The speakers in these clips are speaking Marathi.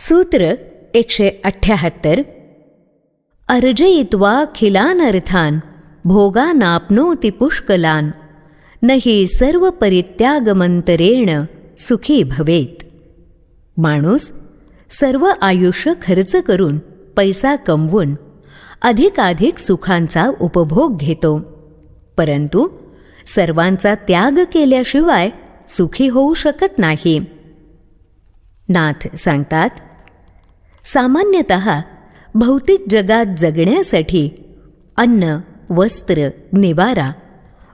सूत्र एकशे अठ्ठ्याहत्तर अर्जयित्वा खिलानर्थान भोगानाप्नोति पुष्कलान नही सर्व परित्यागमंतरेण सुखी भवेत. माणूस सर्व आयुष्य खर्च करून पैसा कमवून अधिकाधिक सुखांचा उपभोग घेतो. परंतु सर्वांचा त्याग केल्याशिवाय सुखी होऊ शकत नाही. नाथ सांगतात सामान्यतः भौतिक जगात जगण्यासाठी अन्न वस्त्र निवारा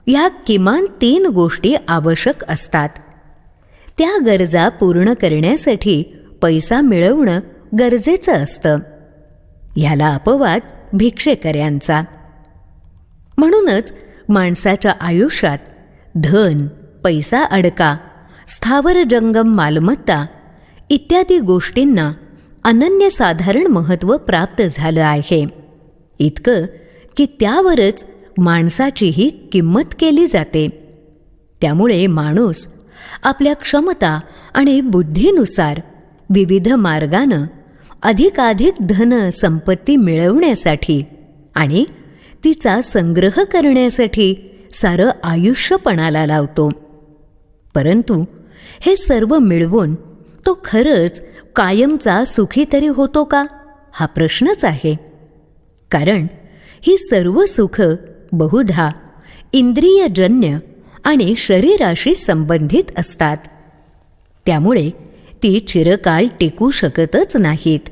या किमान तीन गोष्टी आवश्यक असतात. त्या गरजा पूर्ण करण्यासाठी पैसा मिळवणं गरजेचं असतं. ह्याला अपवाद भिक्षेकऱ्यांचा. म्हणूनच माणसाच्या आयुष्यात धन पैसा अडका स्थावर जंगम मालमत्ता इत्यादी गोष्टींना अनन्यसाधारण महत्त्व प्राप्त झालं आहे. इतकं की त्यावरच माणसाचीही किंमत केली जाते. त्यामुळे माणूस आपल्या क्षमता आणि बुद्धीनुसार विविध मार्गानं अधिकाधिक धन संपत्ती मिळवण्यासाठी आणि तिचा संग्रह करण्यासाठी सारं आयुष्य पणाला लावतो. परंतु हे सर्व मिळवून तो खरंच कायमचा सुखी तरी होतो का? हा प्रश्नच आहे. कारण ही सर्व सुख बहुधा इंद्रियजन्य आणि शरीराशी संबंधित असतात. त्यामुळे ती चिरकाल टिकू शकतच नाहीत.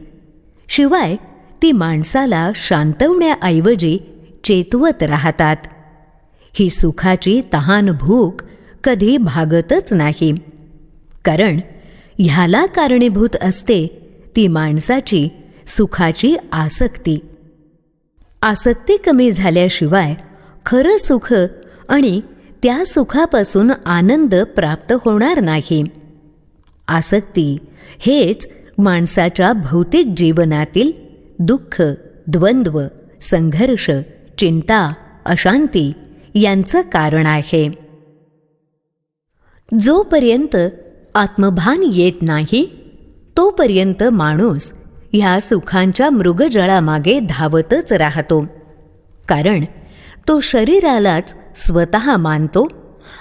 शिवाय ती माणसाला शांतवण्याऐवजी चेतवत राहतात. ही सुखाची तहान भूक कधी भागतच नाही. कारण ह्याला कारणीभूत असते ती माणसाची सुखाची आसक्ती. आसक्ती कमी झाल्याशिवाय खरं सुख आणि त्या सुखापासून आनंद प्राप्त होणार नाही. आसक्ती हेच माणसाच्या भौतिक जीवनातील दुःख द्वंद्व संघर्ष चिंता अशांती यांचं कारण आहे. जोपर्यंत आत्मभान येत नाही तोपर्यंत माणूस ह्या सुखांच्या मृगजळामागे धावतच राहतो. कारण तो शरीरालाच स्वतः मानतो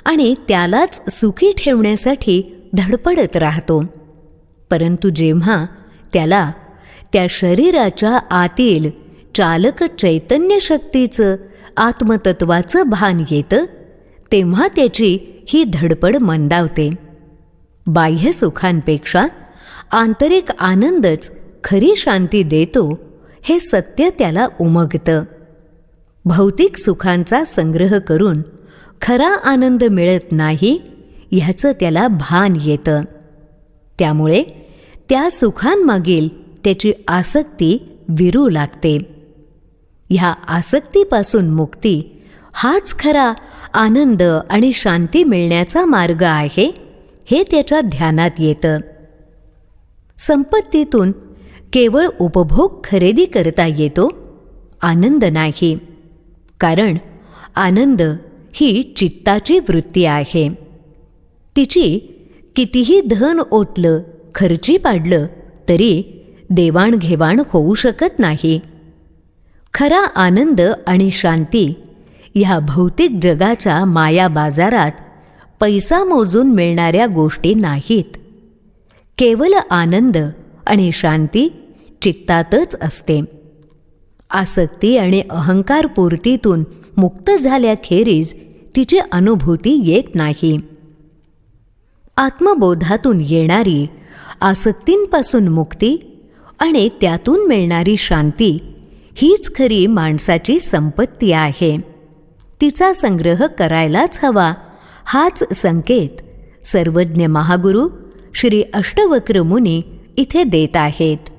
आणि त्यालाच सुखी ठेवण्यासाठी धडपडत राहतो. परंतु जेव्हा त्याला त्या शरीराच्या आतील चालक चैतन्य शक्तीचं आत्मतत्वाचं भान येतं तेव्हा त्याची ही धडपड मंदावते. बाह्य सुखांपेक्षा आंतरिक आनंदच खरी शांती देतो हे सत्य त्याला उमगतं. भौतिक सुखांचा संग्रह करून खरा आनंद मिळत नाही ह्याचं त्याला भान येतं. त्यामुळे त्या सुखांमागील त्याची आसक्ती विरू लागते. ह्या आसक्तीपासून मुक्ती हाच खरा आनंद आणि शांती मिळण्याचा मार्ग आहे हे त्याच्या ध्यानात येतं. संपत्तीतून केवळ उपभोग खरेदी करता येतो आनंद नाही. कारण आनंद ही चित्ताची वृत्ती आहे. तिची कितीही धन ओतलं खर्ची पाडलं तरी देवाणघेवाण होऊ शकत नाही. खरा आनंद आणि शांती ह्या भौतिक जगाच्या माया बाजारात पैसा मोजून मिळणाऱ्या गोष्टी नाहीत. केवळ आनंद आणि शांती चित्तातच असते. आसक्ती आणि अहंकारपूर्तीतून मुक्त झाल्याखेरीज तिची अनुभूती येत नाही. आत्मबोधातून येणारी आसक्तींपासून मुक्ती आणि त्यातून मिळणारी शांती हीच खरी माणसाची संपत्ती आहे. तिचा संग्रह करायलाच हवा हाच संकेत सर्वज्ञ महागुरु श्री अष्टवक्र मुनी इथे देत आहेत.